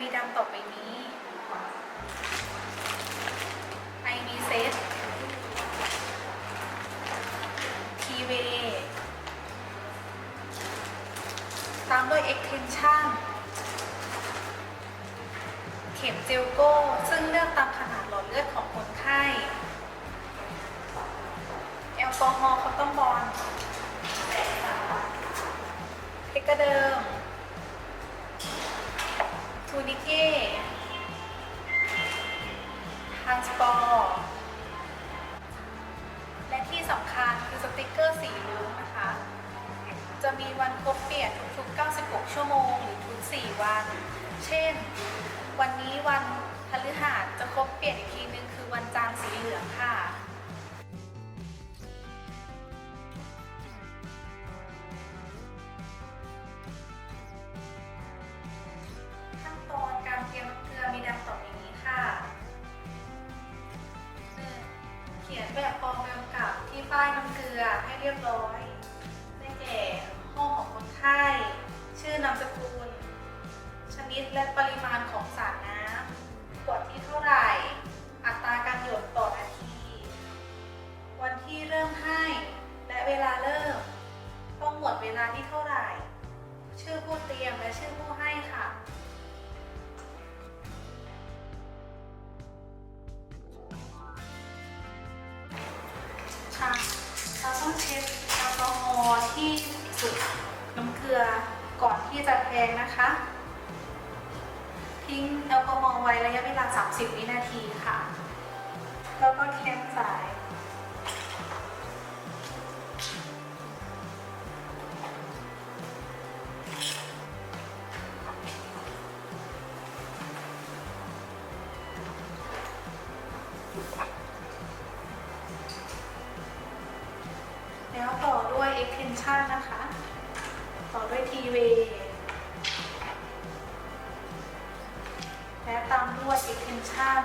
มีดังต่อไปนี้ไอมีเซตทีเวตามด้วย extension เข็มเจลโก้ ซึ่งเลือกตามขนาดหลอดเลือดของคนไข้ แอลกอฮอล์คอตตอนบอลเพกกระเดิม ทูนิเก้ทานสปอร์และที่สำคัญคือสติกเกอร์สีรุ้งนะคะ จะมีวันครบเปลี่ยนทุกๆ 96 ชั่วโมงหรือทุก 4 วัน เช่น วันนี้วันพฤหัสจะครบเปลี่ยนอีกทีนึงคือวันจันทร์สีเหลืองค่ะ ป้ายน้ำเกลือให้เรียบร้อย ได้แก่ห้องของคนไข้ ชื่อนามสกุล ชนิดและปริมาณของสารน้ำขวดที่เท่าไหร่ อัตราการหยดต่อนาที วันที่เริ่มให้ และเวลาเริ่ม ต้องหมดเวลาที่เท่าไหร่ ชื่อผู้เตรียมและชื่อผู้ให้ค่ะค่ะ อฮอที่สุดน้ำเกลือก่อนที่จะแทงนะคะ ทิ้งแอลกอฮอล์ไว้ระยะเวลา 30 วินาทีค่ะ แล้วก็แคมสาย extension นะคะ ต่อด้วย T-way และตามด้วย extension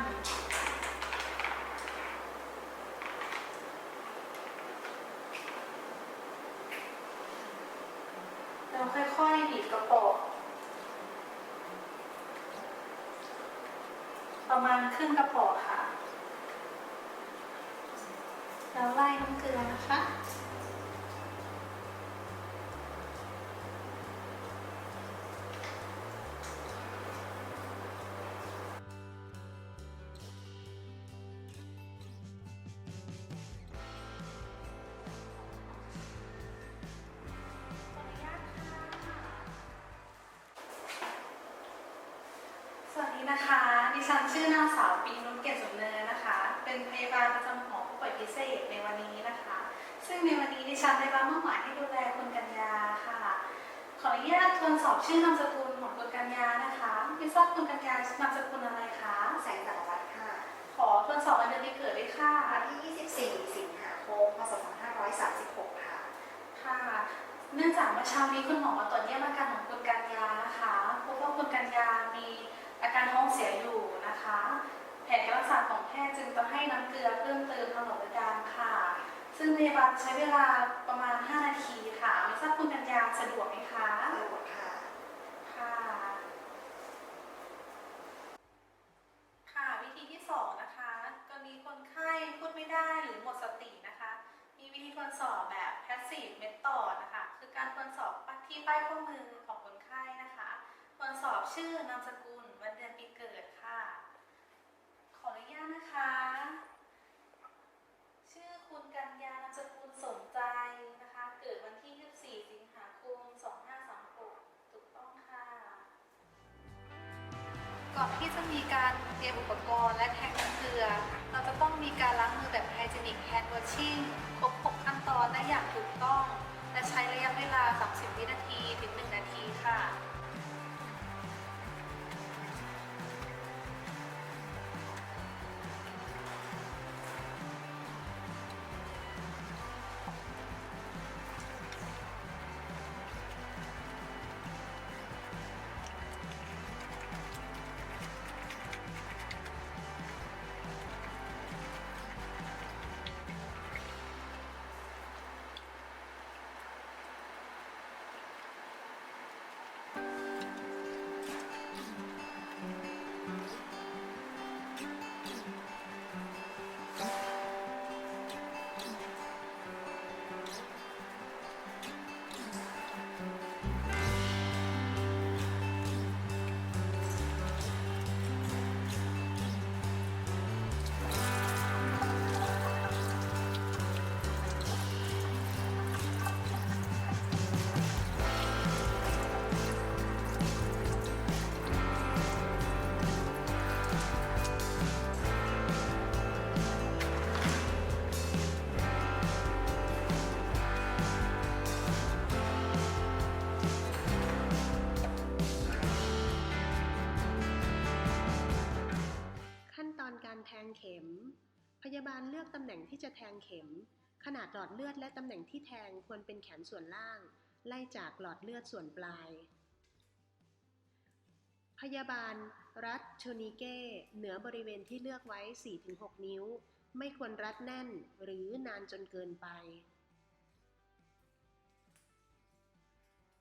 แล้วค่อยๆดีดกระป๋องประมาณครึ่งกระป๋องค่ะ แล้วไล่น้ำเกลือนะคะ ชื่อนางสาวปีนุชเกียรติสมเนินนะคะ เป็นพยาบาลประจำหอผู้ป่วยพิเศษในวันนี้นะคะ ซึ่งในวันนี้ดิฉันได้รับมอบหมายให้ดูแลคุณกัญญาค่ะ ขออนุญาตทวนสอบชื่อนามสกุลของคุณกัญญานะคะไม่ทราบคุณกัญญานามสกุลอะไรคะแสงสารวัตรค่ะ ขอทวนสอบวันเดือนปีเกิดด้วยค่ะ วันที่ 24 สิงหาคมพศ2536 ค่ะ ค่ะ เนื่องจากเมื่อเช้านี้คุณหมอมาตรวจเยี่ยมอาการของคุณกัญญานะคะพบว่าคุณกัญญามีอาการท้องเสียอยู่นะคะ แผนการรักษาของแพทย์จึงต้องให้น้ำเกลือเพิ่มเติมตลอดเวลาค่ะ ซึ่งพยาบาลใช้เวลาประมาณ 5 นาทีค่ะไม่ทราบคุณกัญญาสะดวกไหมคะสะดวกค่ะ ค่ะ ค่ะ วิธีที่สองนะคะกรณีคนไข้พูดไม่ได้หรือหมดสตินะคะ มีวิธีทวนสอบแบบ passive method นะคะ คือการทวนสอบที่ป้ายข้อมือของคนไข้นะคะทวนสอบชื่อนามสกุล วันเดือนปีเกิดค่ะ ขออ นุญานะคะ ชื่อคุณกัญญานามสกุลสนใจนะคะ เกิดวันที่ 24 สิงหาคม 2536 ถูกต้องค่ะ ก่อนที่จะมีการเตรียมอุปกรณ์และแทงน้ำเกลือ เราจะต้องมีการล้างมือแบบไฮจีนิกแฮนด์วอชชิ่งครบ6ขั้นตอนได้อย่างถูกต้อง และใช้ระยะเวลา เข็ม พยาบาลเลือกตำแหน่งที่จะแทงเข็ม ขนาดหลอดเลือดและตำแหน่งที่แทงควรเป็นแขนส่วนล่าง ไล่จากหลอดเลือดส่วนปลาย พยาบาล รัดโชนิเก้ เหนือบริเวณที่เลือกไว้ 4-6 นิ้ว ไม่ควรรัดแน่นหรือนานจนเกินไป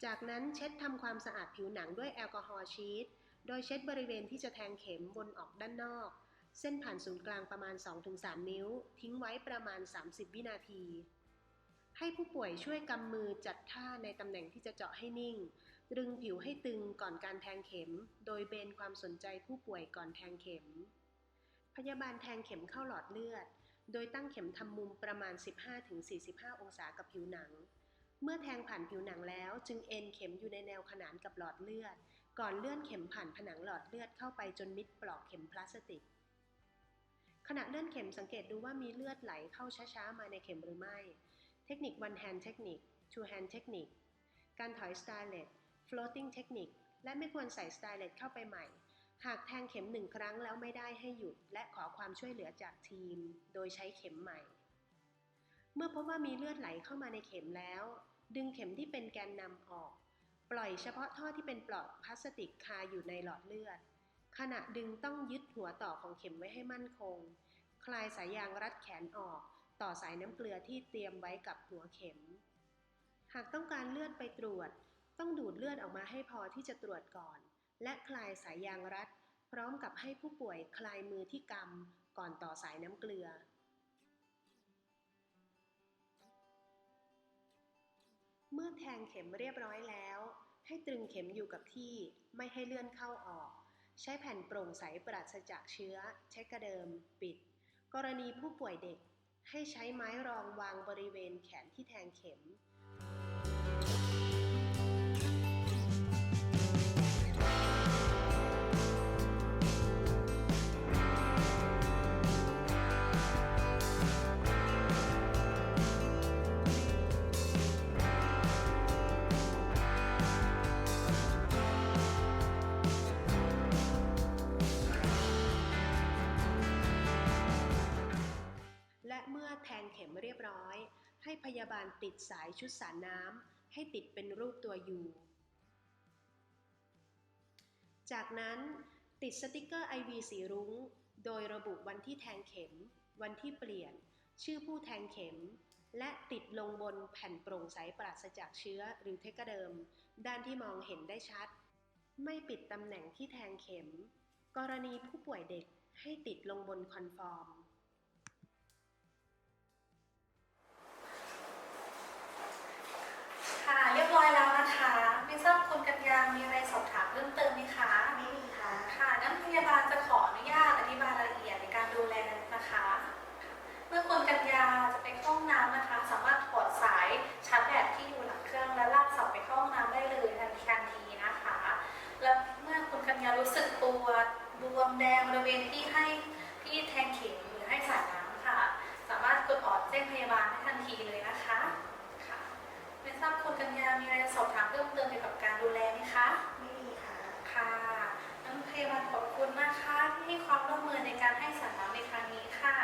จากนั้นเช็ดทำความสะอาดผิวหนังด้วยแอลกอฮอล์ชีท โดยเช็ดบริเวณที่จะแทงเข็มบนออกด้านนอก เส้นผ่านศูนย์กลางประมาณ 2-3 นิ้ว ทิ้งไว้ประมาณ 30 วินาที ให้ผู้ป่วยช่วยกำมือจัดท่าในตำแหน่งที่จะเจาะให้นิ่งตรึงผิวให้ตึงก่อนการแทงเข็ม โดยเบนความสนใจผู้ป่วยก่อนแทงเข็ม พยาบาลแทงเข็มเข้าหลอดเลือด โดยตั้งเข็มทำมุมประมาณ 15-45 องศากับผิวหนัง เมื่อแทงผ่านผิวหนังแล้ว จึงเอ็นเข็มอยู่ในแนวขนานกับหลอดเลือด ก่อนเลื่อนเข็มผ่านผนังหลอดเลือดเข้าไปจนมิดปลอกเข็มพลาสติก ขณะเลื่อนเข็มสังเกตดูว่ามีเลือดไหลเข้าช้าๆ มาในเข็มหรือไม่ เทคนิค one hand technique two hand technique การถอย stylet floating technique และไม่ควรใส่ stylet เข้าไปใหม่ หากแทงเข็มหนึ่งครั้งแล้วไม่ได้ให้หยุด และขอความช่วยเหลือจากทีม โดยใช้เข็มใหม่ เมื่อพบว่ามีเลือดไหลเข้ามาในเข็มแล้ว ดึงเข็มที่เป็นแกนนำออก ปล่อยเฉพาะท่อที่เป็นปลอกพลาสติกคาอยู่ในหลอดเลือด ขณะดึงต้องยึดหัวต่อของเข็มไว้ให้มั่นคง คลายสายยางรัดแขนออกต่อสายน้ำเกลือที่เตรียมไว้กับหัวเข็ม หากต้องการเลือดไปตรวจ ต้องดูดเลือดออกมาให้พอที่จะตรวจก่อน และคลายสายยางรัด พร้อมกับให้ผู้ป่วยคลายมือที่กำก่อนต่อสายน้ำเกลือ เมื่อแทงเข็มเรียบร้อยแล้ว ให้ตรึงเข็มอยู่กับที่ไม่ให้เลื่อนเข้าออก ใช้แผ่นโปร่งใสปราศจากเชื้อ เช็คกระเดิม ปิด กรณีผู้ป่วยเด็ก ให้ใช้ไม้รองวางบริเวณแขนที่แทงเข็มาบาลติดสายชุดสารน้ำให้ติดเป็นรูปตัวยูจากนั้นติดสติกเกอร์ IV สีรุง้ง โดยระบุวันที่แทงเข็ม วันที่เปลี่ยน ชื่อผู้แทงเข็ม และติดลงบนแผ่นโปร่งใสปราศจากเชื้อหรือเทกเดิม ด้านที่มองเห็นได้ชัด ไม่ปิดตำแหน่งที่แทงเข็ม กรณีผู้ป่วยเด็กให้ติดลงบนคอนฟอร์ม ค่ะเรียบร้อยแล้วนะคะ ไม่ทราบคุณกัญญามีอะไรสอบถามเพิ่มเติมไหมคะไม่มีค่ะค่ะงั้นพยาบาลจะขออนุญาตอธิบายรายละเอียดในการดูแลนะคะ เมื่อคุณกัญญาจะไปเข้าห้องน้ำนะคะ สามารถถอดสายชาร์จแบตที่อยู่หลังเครื่องและลากเสาไปเข้าห้องน้ำได้เลยทันทีทันทีนะคะ แล้วเมื่อคุณกัญญารู้สึกปวบวมแดงบริเวณที่ให้ที่แทงเข็มหรือให้สายน้ำค่ะ สามารถกดออดแจ้งพยาบาลได้ทันทีเลยนะคะ ไม่ทราบคุณกัญญามีอะไรสอบถามเพิ่มเติมเกี่ยวกับการดูแลไหมคะ ไม่มีค่ะ ค่ะน้องเพยาบาลขอบคุณนะคะที่ให้ความร่วมมือในการให้สารน้ำในครั้งนี้ค่ะ